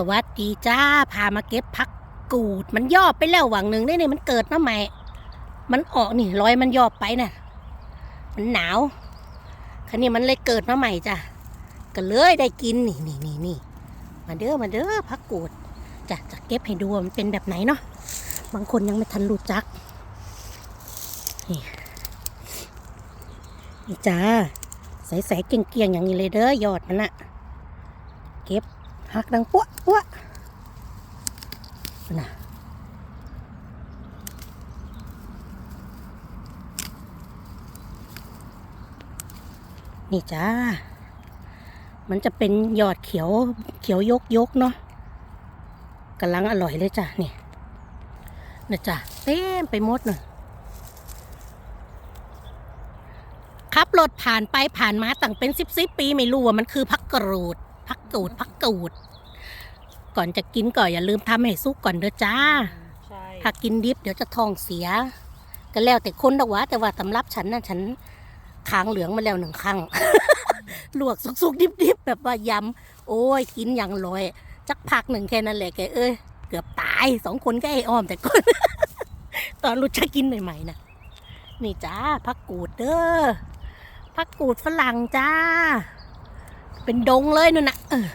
สวัสดีจ้า พามาเก็บพักกูด มันย่อไปแล้วหวังหนึ่งได้เนี่ยมันเกิดมาใหม่ มันออกนี่รอยมันย่อไปน่ะ มันหนาว คันนี้มันเลยเกิดมาใหม่จ้ะก็เลยได้กินนี่นี่นี่นี่มาเด้อมาเด้อพักกูดจะจะเก็บให้ดูมันเป็นแบบไหนเนาะ บางคนยังไม่ทันรู้จัก นี่นี่จ้าใสๆเกลียงๆอย่างนี้เลยเด้อยอดมันอะเก็บ หักดังปั้วปั้วนะนี่จ้า มันจะเป็นยอดเขียวเขียวยกยกเนาะกำลังอร่อยเลยจ้ะนี่นะจ้ะเต็มไปหมดเลยขับรถผ่านไปผ่านมาตั้งเป็นสิบสิบปีไม่รู้ว่ามันคือพักกรูด พักกูดพักกูด ก่อนจะกินก็อย่าลืมทำให้สุกก่อนเด้อจ้าใช่ถ้ากินดิบเดี๋ยวจะท้องเสีย ก็แล้วแต่คนดอกวะแต่ว่าสำหรับฉันน่ะฉันคางเหลืองมาแล้วหนึ่งครั้งลวกสุกๆดิบๆแบบว่ายำโอ้ยกินอย่างลอยจักพักหนึ่งแค่นั้นแหละแกเอ้ยเกือบตายสองคนก็ไอ้อ้อมแต่คนตอนรู้จักกินใหม่ๆนะนี่จ้าพักกูดเด้อพักกูดฝรั่งจ้า เป็นดงเลยนู่นนะเออ